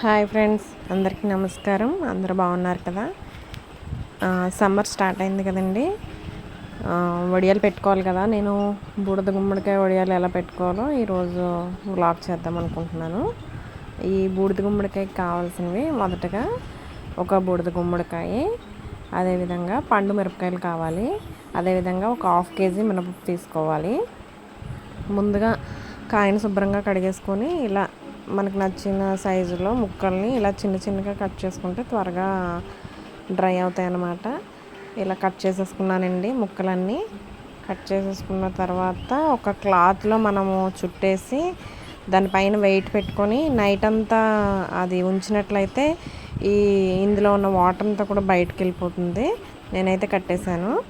Hi friends అందరికీ నమస్కారం. అందరూ బాగున్నారు కదా? సమ్మర్ స్టార్ట్ అయింది కదండి. వడియాలు పెట్టుకోవాలి కదా. నేను బూడిద గుమ్మడికాయ వడియాలు ఎలా పెట్టుకోవాలో ఈరోజు వ్లాగ్ చేద్దాం అనుకుంటున్నాను. ఈ బూడిద గుమ్మడికాయకి కావాల్సినవి మొదటగా ఒక బూడిద గుమ్మడికాయ అదేవిధంగా పండు మిరపకాయలు కావాలి. అదేవిధంగా ఒక హాఫ్ కేజీ మినపప్పు తీసుకోవాలి. ముందుగా కాయను శుభ్రంగా కడిగేసుకొని ఇలా మనకు నచ్చిన సైజులో ముక్కల్ని ఇలా చిన్న చిన్నగా కట్ చేసుకుంటే త్వరగా డ్రై అవుతాయి అన్నమాట ఇలా కట్ చేసేసుకున్నానండి ముక్కలన్నీ. కట్ చేసేసుకున్న తర్వాత ఒక క్లాత్లో మనము చుట్టేసి దానిపైన వెయిట్ పెట్టుకొని నైట్ అంతా అది ఉంచినట్లయితే ఈ ఇందులో ఉన్న వాటర్ అంతా కూడా బయటకు వెళ్ళిపోతుంది. నేనైతే కట్టేశాను.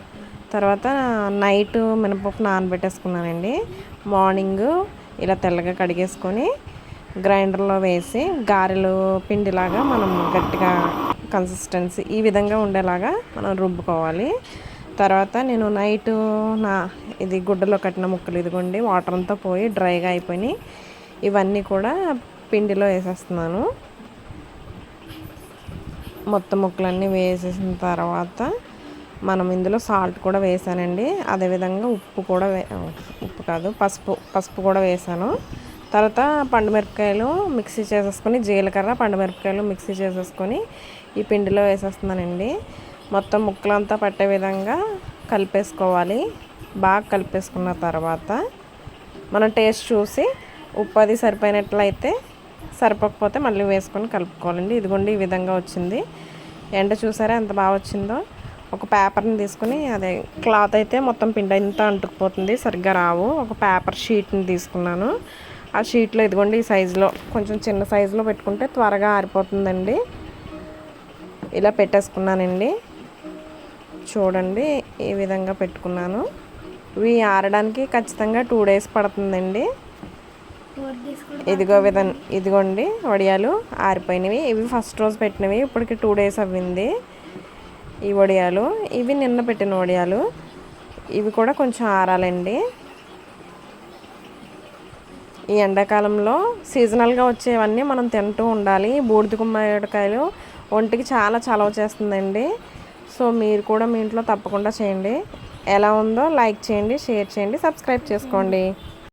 తర్వాత నైట్ మినపప్పు నానబెట్టేసుకున్నానండి. మార్నింగ్ ఇలా తెల్లగా కడిగేసుకొని గ్రైండర్లో వేసి గారెలు పిండిలాగా మనం గట్టిగా కన్సిస్టెన్సీ ఈ విధంగా ఉండేలాగా మనం రుబ్బుకోవాలి. తర్వాత నేను నైట్ నా ఇది గుడ్డలో కట్టిన ముక్కలు ఇదిగోండి వాటర్ అంతా పోయి డ్రైగా అయిపోయి ఇవన్నీ కూడా పిండిలో వేసేస్తున్నాను. మొత్తం ముక్కలన్నీ వేసేసిన తర్వాత మనం ఇందులో సాల్ట్ కూడా వేసానండి. అదేవిధంగా ఉప్పు కూడా వే ఉప్పు కాదు పసుపు పసుపు కూడా వేసాను. తర్వాత పండుమిరపకాయలు మిక్సీ చేసేసుకొని జీలకర్ర పండుమిరపకాయలు మిక్సీ చేసేసుకొని ఈ పిండిలో వేసేస్తున్నానండి. మొత్తం ముక్కలంతా పట్టే విధంగా కలిపేసుకోవాలి. బాగా కలిపేసుకున్న తర్వాత మనం టేస్ట్ చూసి ఉప్పు అది సరిపోయినట్లయితే సరిపోకపోతే మళ్ళీ వేసుకొని కలుపుకోవాలండి. ఇదిగోండి ఈ విధంగా వచ్చింది. ఎండ చూసారా ఎంత బాగా వచ్చిందో? ఒక పేపర్ని తీసుకుని అదే క్లాత్ అయితే మొత్తం పిండి అంతా అంటుకుపోతుంది. సరిగ్గా రావు. ఒక పేపర్ షీట్ని తీసుకున్నాను. ఆ షీట్లో ఇదిగోండి ఈ సైజులో కొంచెం చిన్న సైజులో పెట్టుకుంటే త్వరగా ఆరిపోతుందండి. ఇలా పెట్టేసుకున్నానండి. చూడండి ఈ విధంగా పెట్టుకున్నాను. ఇవి ఆరడానికి ఖచ్చితంగా టూ డేస్ పడుతుందండి. ఇదిగో విధం ఇదిగోండి వడియాలు ఆరిపోయినవి. ఇవి ఫస్ట్ రోజు పెట్టినవి ఇప్పటికి టూ డేస్ అవ్వింది ఈ వడియాలు. ఇవి నిన్న పెట్టిన వడియాలు. ఇవి కూడా కొంచెం ఆరాలండి. ఈ ఎండాకాలంలో సీజనల్గా వచ్చేవన్నీ మనం తింటూ ఉండాలి. బూడిద గుమ్మడికాయలు ఒంటికి చాలా చలవ చేస్తుందండి. సో మీరు కూడా మీ ఇంట్లో తప్పకుండా చేయండి. ఎలా ఉందో లైక్ చేయండి షేర్ చేయండి సబ్స్క్రైబ్ చేసుకోండి.